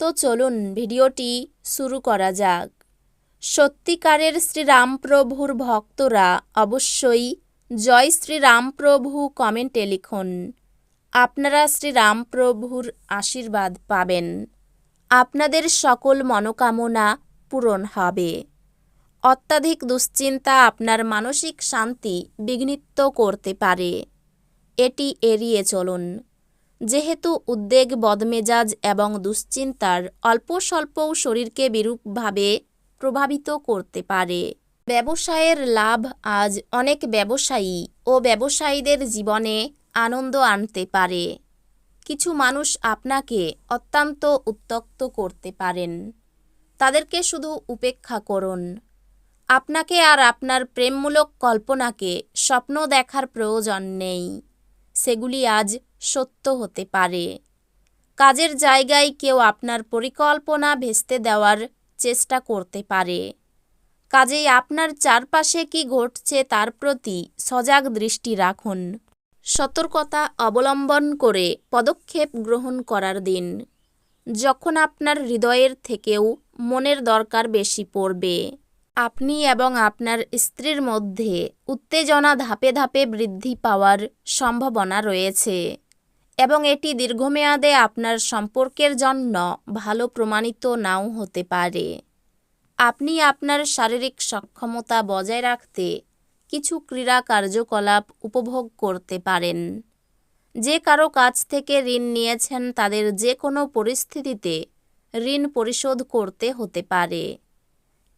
তো চলুন ভিডিওটি শুরু করা যাক। সত্যিকারের শ্রীরামপ্রভুর ভক্তরা অবশ্যই জয় শ্রীরামপ্রভু কমেন্টে লিখুন, আপনারা শ্রীরামপ্রভুর আশীর্বাদ পাবেন। আপনাদের সকল মনোকামনা পূরণ হবে। অত্যাধিক দুশ্চিন্তা আপনার মানসিক শান্তি বিঘ্নিত করতে পারে। এটি এড়িয়ে চলুন। যেহেতু উদ্বেগ, বদমেজাজ এবং দুশ্চিন্তার অল্প স্বল্পও শরীরকে বিরূপভাবে প্রভাবিত করতে পারে। ব্যবসায়ের লাভ আজ অনেক ব্যবসায়ী ও ব্যবসায়ীদের জীবনে আনন্দ আনতে পারে। কিছু মানুষ আপনাকে অত্যন্ত উত্তক্ত করতে পারেন। তাদেরকে শুধু উপেক্ষা করুন। আপনাকে আর আপনার প্রেমমূলক কল্পনাকে স্বপ্ন দেখার প্রয়োজন নেই। সেগুলি আজ সত্য হতে পারে। কাজের জায়গায় কেউ আপনার পরিকল্পনা ভেস্তে দেওয়ার চেষ্টা করতে পারে। কাজেই আপনার চারপাশে কি ঘটছে তার প্রতি সজাগ দৃষ্টি রাখুন। সতর্কতা অবলম্বন করে পদক্ষেপ গ্রহণ করার দিন। যখন আপনার হৃদয়ের থেকেও মনের দরকার বেশি পড়বে। আপনি এবং আপনার স্ত্রীর মধ্যে উত্তেজনা ধাপে ধাপে বৃদ্ধি পাওয়ার সম্ভাবনা রয়েছে। এবং এটি দীর্ঘমেয়াদে আপনার সম্পর্কের জন্য ভালো প্রমাণিত নাও হতে পারে। আপনি আপনার শারীরিক সক্ষমতা বজায় রাখতে কিছু ক্রীড়া কার্যকলাপ উপভোগ করতে পারেন। যে কারও কাছ থেকে ঋণ নিয়েছেন তাদের যে কোনো পরিস্থিতিতে ঋণ পরিশোধ করতে হতে পারে।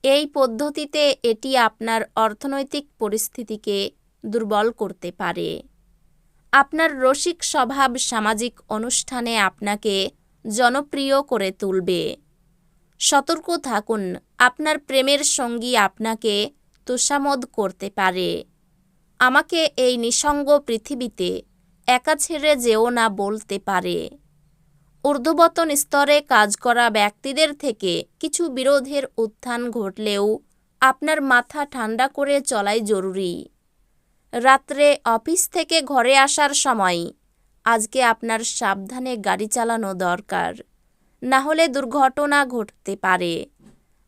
এই পদ্ধতিতে এটি আপনার অর্থনৈতিক পরিস্থিতিকে দুর্বল করতে পারে। আপনার রসিক স্বভাব সামাজিক অনুষ্ঠানে আপনাকে জনপ্রিয় করে তুলবে। সতর্ক থাকুন, আপনার প্রেমের সঙ্গী আপনাকে তোষামোদ করতে পারে। আমাকে এই নিসঙ্গ পৃথিবীতে একা ছেড়ে যেও না বলতে পারে। ঊর্ধ্ববতন স্তরে কাজ করা ব্যক্তিদের থেকে কিছু বিরোধের উত্থান ঘটলেও আপনার মাথা ঠান্ডা করে চলাই জরুরি। রাত্রে অফিস থেকে ঘরে আসার সময়। আজকে আপনার সাবধানে গাড়ি চালানো দরকার। না হলে দুর্ঘটনা ঘটতে পারে।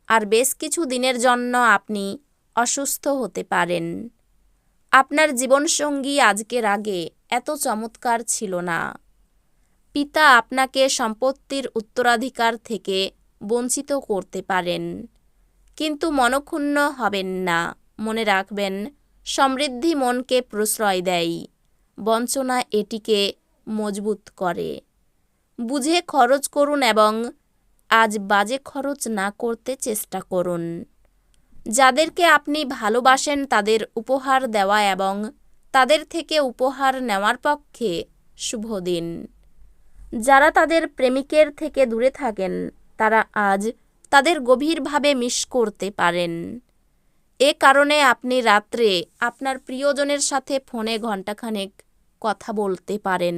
আর বেশ কিছু দিনের জন্য আপনি অসুস্থ হতে পারেন। আপনার জীবনসঙ্গী আজকের আগে এত চমৎকার ছিল না। পিতা আপনাকে সম্পত্তির উত্তরাধিকার থেকে বঞ্চিত করতে পারেন। কিন্তু মনক্ষুণ্ণ হবেন না। মনে রাখবেন সমৃদ্ধি মনকে প্রশ্রয় দেয়। বঞ্চনা এটিকে মজবুত করে। বুঝে খরচ করুন এবং আজ বাজে খরচ না করতে চেষ্টা করুন। যাদেরকে আপনি ভালোবাসেন তাদের উপহার দেওয়া এবং তাদের থেকে উপহার নেওয়ার পক্ষে শুভ দিন। যারা তাদের প্রেমিকের থেকে দূরে থাকেন, তারা আজ তাদের গভীরভাবে মিস করতে পারেন। এ কারণে আপনি রাত্রে আপনার প্রিয়জনের সাথে ফোনে ঘণ্টাখানেক কথা বলতে পারেন।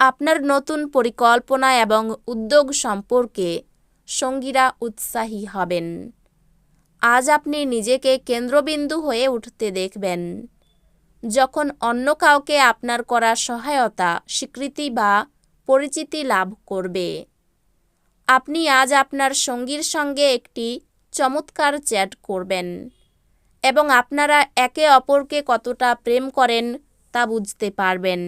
আপনার নতুন পরিকল্পনা এবং উদ্যোগ সম্পর্কে সঙ্গীরা উৎসাহী হবেন। আজ আপনি নিজেকে কেন্দ্রবিন্দু হয়ে উঠতে দেখবেন। যখন অন্য কাউকে আপনার করা সহায়তা, স্বীকৃতি বা পরিচিতি লাভ করবে। আপনি আজ আপনার সঙ্গীর সঙ্গে একটি চমৎকার চ্যাট করবেন। এবং আপনারা একে অপরকে কতটা প্রেম করেন তা বুঝতে পারবেন।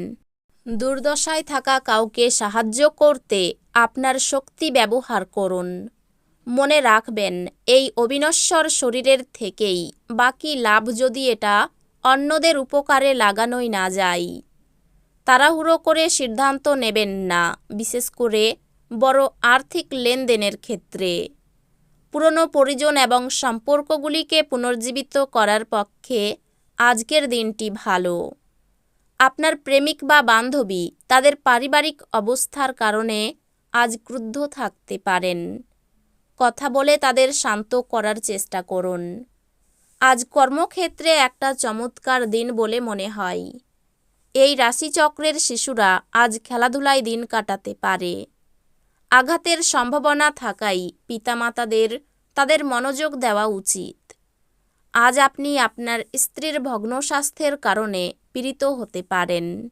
দুর্দশায় থাকা কাউকে সাহায্য করতে আপনার শক্তি ব্যবহার করুন। মনে রাখবেন, এই অবিনশ্বর শরীরের থেকেই বাকি লাভ যদি এটা অন্যদের উপকারে লাগানোই না যায়। তাড়াহুড়ো করে সিদ্ধান্ত নেবেন না, বিশেষ করে বড় আর্থিক লেনদেনের ক্ষেত্রে। পুরনো পরিজন এবং সম্পর্কগুলিকে পুনর্জীবিত করার পক্ষে আজকের দিনটি ভালো। আপনার প্রেমিক বা বান্ধবী তাদের পারিবারিক অবস্থার কারণে আজ ক্রুদ্ধ থাকতে পারেন। কথা বলে তাদের শান্ত করার চেষ্টা করুন। আজ কর্মক্ষেত্রে একটা চমৎকার দিন বলে মনে হয়। এই রাশিচক্রের শিশুরা আজ খেলাধুলায় দিন কাটাতে পারে। আঘাতের সম্ভাবনা থাকাই পিতামাতাদের তাদের মনোযোগ দেওয়া উচিত। আজ আপনি আপনার স্ত্রীর ভগ্ন স্বাস্থ্যের কারণে পীড়িত হতে পারেন।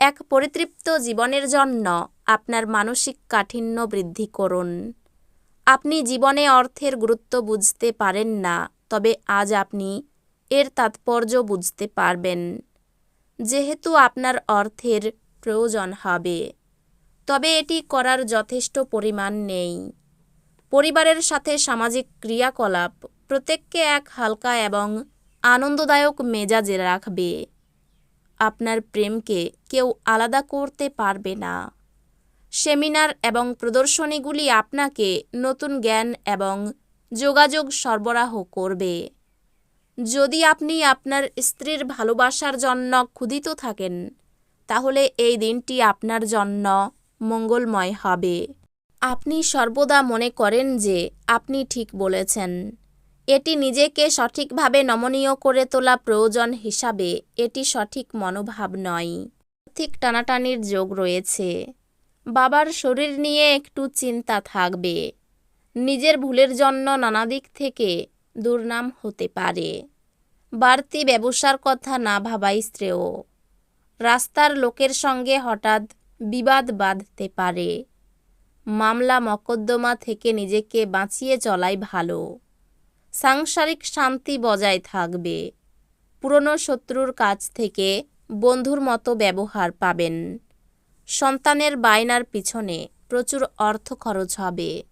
এক পরিতৃপ্ত জীবনের জন্য আপনার মানসিক কাঠিন্য বৃদ্ধি করুন। আপনি জীবনে অর্থের গুরুত্ব বুঝতে পারেন না, তবে আজ আপনি এর তাৎপর্য বুঝতে পারবেন। যেহেতু আপনার অর্থের প্রয়োজন হবে। তবে এটি করার যথেষ্ট পরিমাণ নেই। পরিবারের সাথে সামাজিক ক্রিয়াকলাপ প্রত্যেককে এক হালকা এবং আনন্দদায়ক মেজাজে রাখবে। আপনার প্রেমকে কেউ আলাদা করতে পারবে না। সেমিনার এবং প্রদর্শনীগুলি আপনাকে নতুন জ্ঞান এবং যোগাযোগ সরবরাহ করবে। যদি আপনি আপনার স্ত্রীর ভালোবাসার জন্য ক্ষুধিত থাকেন, তাহলে এই দিনটি আপনার জন্য মঙ্গলময় হবে। আপনি সর্বদা মনে করেন যে আপনি ঠিক বলেছেন। এটি নিজেকে সঠিকভাবে নমনীয় করে তোলা প্রয়োজন হিসাবে এটি সঠিক মনোভাব নয়। আর্থিক টানাটানির যোগ রয়েছে। বাবার শরীর নিয়ে একটু চিন্তা থাকবে। নিজের ভুলের জন্য নানা দিক থেকে দুর্নাম হতে পারে। বাড়তি ব্যবসার কথা না ভাবাই শ্রেয়। রাস্তার লোকের সঙ্গে হঠাৎ বিবাদ বাঁধতে পারে। মামলা মকদ্দমা থেকে নিজেকে বাঁচিয়ে চলাই ভালো। সাংসারিক শান্তি বজায় থাকবে। পুরনো শত্রুর কাছ থেকে বন্ধুর মতো ব্যবহার পাবেন। সন্তানের বায়নার পিছনে প্রচুর অর্থ খরচ হবে।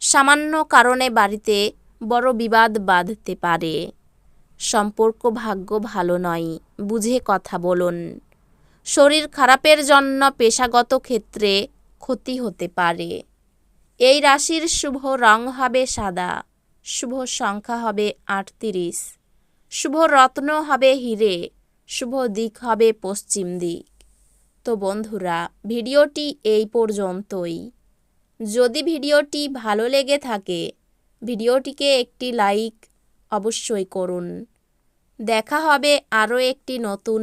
সামান্য কারণে বাড়িতে বড় বিবাদ বাঁধতে পারে। সম্পর্ক ভাগ্য ভালো নয়, বুঝে কথা বলুন। শরীর খারাপের জন্য পেশাগত ক্ষেত্রে ক্ষতি হতে পারে। এই রাশির শুভ রং হবে সাদা, শুভ সংখ্যা হবে আটত্রিশ, শুভ রত্ন হবে হিরে, শুভ দিক হবে পশ্চিম দিক। তো বন্ধুরা, ভিডিওটি এই পর্যন্তই। যদি ভিডিওটি ভালো লেগে থাকে, ভিডিওটিকে একটি লাইক অবশ্যই করুন। দেখা হবে আরও একটি নতুন